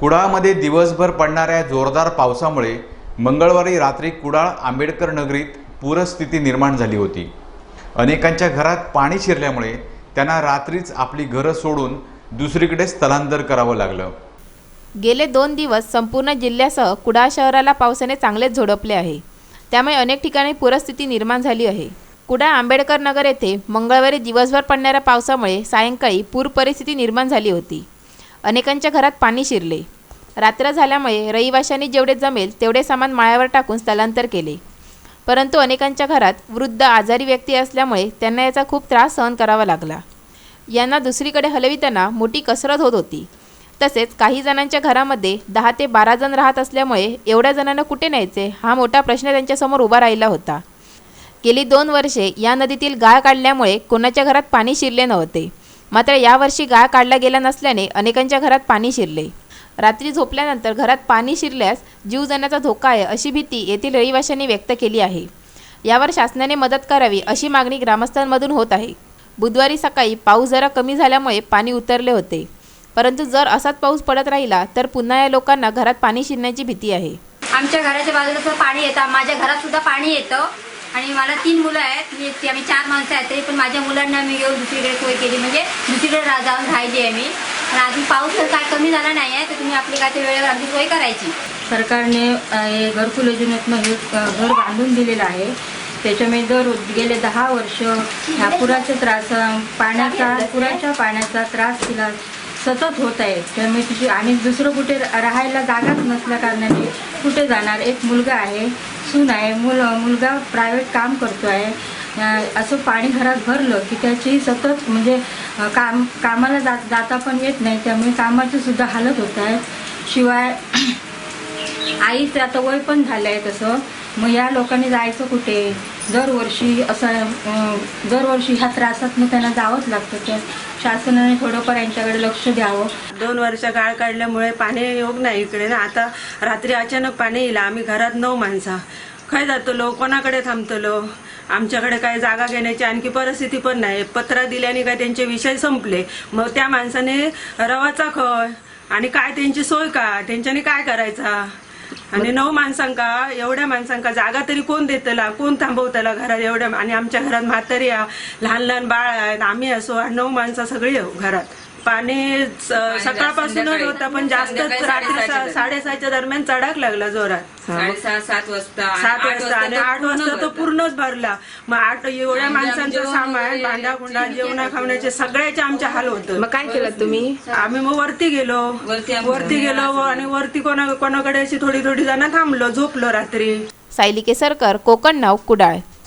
कुडाळमध्ये दिवसभर पडणाऱ्या जोरदार पावसामुळे मंगळवारी रात्री कुडाळ आंबेडकर नगरीत पूरस्थिती निर्माण झाली होती. अनेकांच्या घरात पाणी शिरल्यामुळे त्यांना रात्रीच आपली घरं सोडून दुसरीकडे स्थलांतर करावं लागलं. गेले दोन दिवस संपूर्ण जिल्ह्यासह कुडाळ शहराला पावसाने चांगलेच झोडपले आहे. त्यामुळे अनेक ठिकाणी पूरस्थिती निर्माण झाली आहे. कुडाळ आंबेडकर नगर येथे मंगळवारी दिवसभर पडणाऱ्या पावसामुळे सायंकाळी पूर परिस्थिती निर्माण झाली होती. अनेकांच्या घरात पाणी शिरले. रात्र झाल्यामुळे रहिवाशांनी जेवढे जमेल तेवढे सामान माळ्यावर टाकून स्थलांतर केले. परंतु अनेकांच्या घरात वृद्ध आजारी व्यक्ती असल्यामुळे त्यांना याचा खूप त्रास सहन करावा लागला. यांना दुसरीकडे हलविताना मोठी कसरत होत होती. तसेच काही जणांच्या घरामध्ये दहा ते बारा जण राहत असल्यामुळे एवढ्या जणांना कुठे न्यायचे हा मोठा प्रश्न त्यांच्यासमोर उभा राहिला होता. गेली दोन वर्षे या नदीतील गाळ काढल्यामुळे कोणाच्या घरात पाणी शिरले नव्हते. मात्र यावर्षी गाळ काढला गेला नसल्याने अनेकांच्या घरात पाणी शिरले. रात्री झोपल्यानंतर घरात पाणी शिरल्यास जीव जाण्याचा धोका आहे अशी भीती येथील रहिवाशांनी व्यक्त केली आहे. यावर शासनाने मदत करावी अशी मागणी ग्रामस्थांमधून होत आहे. बुधवारी सकाळी पाऊस जरा कमी झाल्यामुळे पाणी उतरले होते. परंतु जर असाच पाऊस पडत राहिला तर पुन्हा या लोकांना घरात पाणी शिरण्याची भीती आहे. आमच्या घराच्या बाजूला पाणी येतं. माझ्या घरात सुद्धा पाणी येतं. आणि मला तीन मुलं आहेत. मी एकटी आम्ही चार माणसं आहेत तरी पण माझ्या मुलांना मी घेऊन दुसरीकडे सोय केली. म्हणजे दुसरीकडे जाऊन राहिली आहे मी. आणि अजून पाऊस काय कमी झाला नाही आहे तर तुम्ही आपली काय ते वेळेवर आमची सोय करायची. सरकारने हे घरकुल योजनेतनं हे घर बांधून दिलेलं आहे. त्याच्यामुळे दर गेले दहा वर्ष ह्या पुराचा त्रास पाण्याचा पुराच्या पाण्याचा त्रास तिला सतत होत आहे. त्यामुळे तिची आणि दुसरं कुठे राहायला जागाच नसल्या कारणाने कुठे जाणार? एक मुलगा आहे. सून आहे. मुल मुलगा प्रायव्हेट काम करतो आहे असं पाणी घरात भरलं की त्याची सतत म्हणजे काम कामाला जात जाता पण येत नाही. त्यामुळे कामाची सुद्धा हालत होत आहे. शिवाय आईचं आता वय पण झालं आहे तसं. मग या लोकांनी जायचं कुठे? दरवर्षी असं दरवर्षी ह्या त्रासातनं त्यांना जावंच लागतं. त्या शासनाने थोडंफार यांच्याकडे लक्ष द्यावं. दोन वर्ष गाळ काढल्यामुळे पाणी योग नाही इकडे ना. आता रात्री अचानक पाणी येईल. आम्ही घरात नऊ माणसा. काय जातलो कोणाकडे थांबतलो आमच्याकडे काय जागा घेण्याची आणखी परिस्थिती पण नाही. पत्रा दिल्याने काय त्यांचे विषय संपले. मग त्या माणसाने रवाचा खय आणि काय त्यांची सोय का? त्यांच्यानी काय करायचा? आणि नऊ माणसांका एवढ्या माणसांका जागा तरी कोण देतला? कोण थांबवतला घरात एवढ्या? आणि आमच्या घरात म्हातारी लहान लहान बाळ आहेत आम्ही असो आणि नऊ माणसं सगळी येऊ घरात. पाणी सकाळपासूनच होतं पण जास्तच रात्री साडेसहाच्या दरम्यान. चढाक लागला जोरात. साडेसहा सात वाजता सात वाजता आणि आठ वाजता तो पूर्णच भरला. मग आठ एवढ्या माणसांचं सामान भांडा कुंडा जेवणा खावण्याचे सगळ्याचे आमचे हाल होत. मग काय केलं तुम्ही? आम्ही मग वरती गेलो. वरती वरती गेलो आणि वरती कोणा कोणाकडे अशी थोडी थोडी जण थांबलो झोपलो रात्री. सायली केसरकर कोकण नाव कुडाळ.